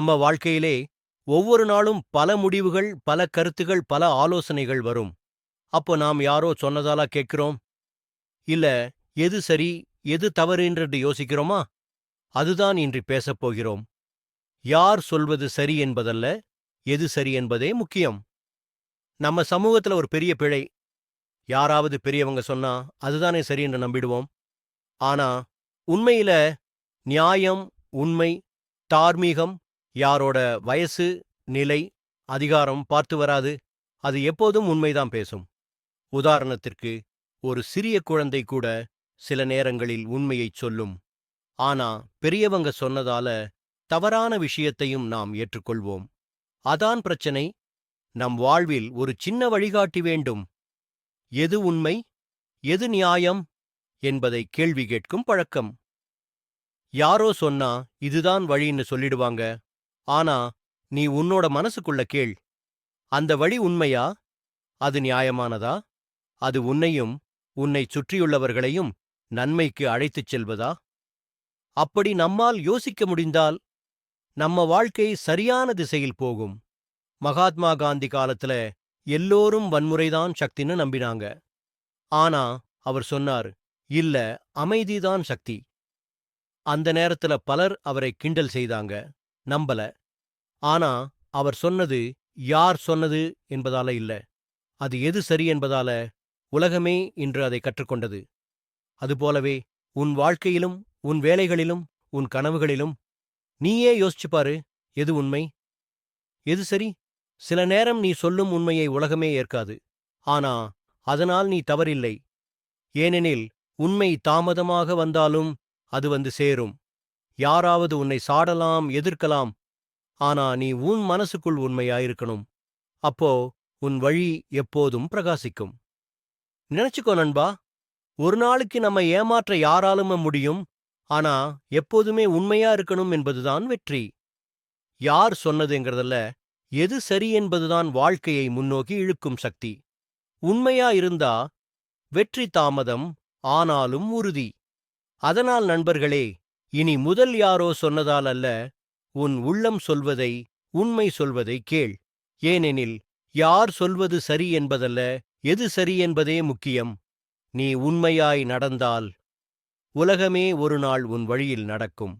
நம்ம வாழ்க்கையிலே ஒவ்வொரு நாளும் பல முடிவுகள் பல கருத்துகள் பல ஆலோசனைகள் வரும். அப்போ நாம் யாரோ சொன்னதாலா கேட்கிறோம்? இல்ல எது சரி எது தவறுன்றது யோசிக்கிறோமா? அதுதான் இன்று பேசப் போகிறோம். யார் சொல்வது சரி என்பதல்ல எது சரி என்பதே முக்கியம். நம்ம சமூகத்துல ஒரு பெரிய பிழை. யாராவது பெரியவங்க சொன்னா அதுதானே சரி என்று நம்பிடுவோம். ஆனா உண்மையில நியாயம் உண்மை தார்மீகம் யாரோட வயசு நிலை அதிகாரம் பார்த்து வராது அது எப்போதும் உண்மைதான் பேசும். உதாரணத்திற்கு ஒரு சிறிய குழந்தை கூட சில நேரங்களில் உண்மையைச் சொல்லும். ஆனா பெரியவங்க சொன்னதால தவறான விஷயத்தையும் நாம் ஏற்றுக்கொள்வோம். அதான் பிரச்சனை நம் வாழ்வில் ஒரு சின்ன வழிகாட்டி வேண்டும். எது உண்மை எது நியாயம் என்பதை கேள்வி கேட்கும் பழக்கம். யாரோ சொன்னா இதுதான் வழின்னு சொல்லிடுவாங்க. ஆனா நீ உன்னோட மனசுக்குள்ள கேள். அந்த வழி உண்மையா? அது நியாயமானதா? அது உன்னையும் உன்னை சுற்றியுள்ளவர்களையும் நன்மைக்கு அழைத்துச் செல்வதா? அப்படி நம்மால் யோசிக்க முடிந்தால் நம்ம வாழ்க்கை சரியான திசையில் போகும். மகாத்மா காந்தி காலத்துல எல்லோரும் வன்முறைதான் சக்தின்னு நம்பினாங்க. ஆனா அவர் சொன்னார் இல்ல அமைதிதான் சக்தி. அந்த நேரத்துல பலர் அவரை கிண்டல் செய்தாங்க. நம்பல. ஆனா அவர் சொன்னது யார் சொன்னது என்பதால இல்ல. அது எது சரி என்பதால உலகமே இன்று அதை கற்றுக்கொண்டது. அதுபோலவே உன் வாழ்க்கையிலும் உன் வேலைகளிலும் உன் கனவுகளிலும் நீயே யோசிச்சு பாரு எது உண்மை? எது சரி? சில நேரம் நீ சொல்லும் உண்மையை உலகமே ஏற்காது. ஆனா அதனால் நீ தவறில்லை. ஏனெனில் உண்மை தாமதமாக வந்தாலும் அது வந்து சேரும். யாராவது உன்னை சாடலாம் எதிர்க்கலாம் ஆனா நீ உன் மனசுக்குள் உண்மையாயிருக்கணும். அப்போ உன் வழி எப்போதும் பிரகாசிக்கும். நினைச்சுக்கோ நண்பா ஒரு நாளுக்கு நம்ம ஏமாற்ற யாராலுமே முடியும் ஆனா எப்போதுமே உண்மையா இருக்கணும் என்பதுதான் வெற்றி. யார் சொன்னதுங்கிறதல்ல எது சரி என்பதுதான் வாழ்க்கையை முன்னோக்கி இழுக்கும் சக்தி. உண்மையா இருந்தா வெற்றி தாமதம் ஆனாலும் உறுதி. அதனால் நண்பர்களே இனி முதல் யாரோ சொன்னதால் அல்ல உன் உள்ளம் சொல்வதை உண்மை சொல்வதை கேள். ஏனெனில் யார் சொல்வது சரி என்பதல்ல எது சரி என்பதே முக்கியம். நீ உண்மையாய் நடந்தால் உலகமே ஒரு நாள் உன் வழியில் நடக்கும்.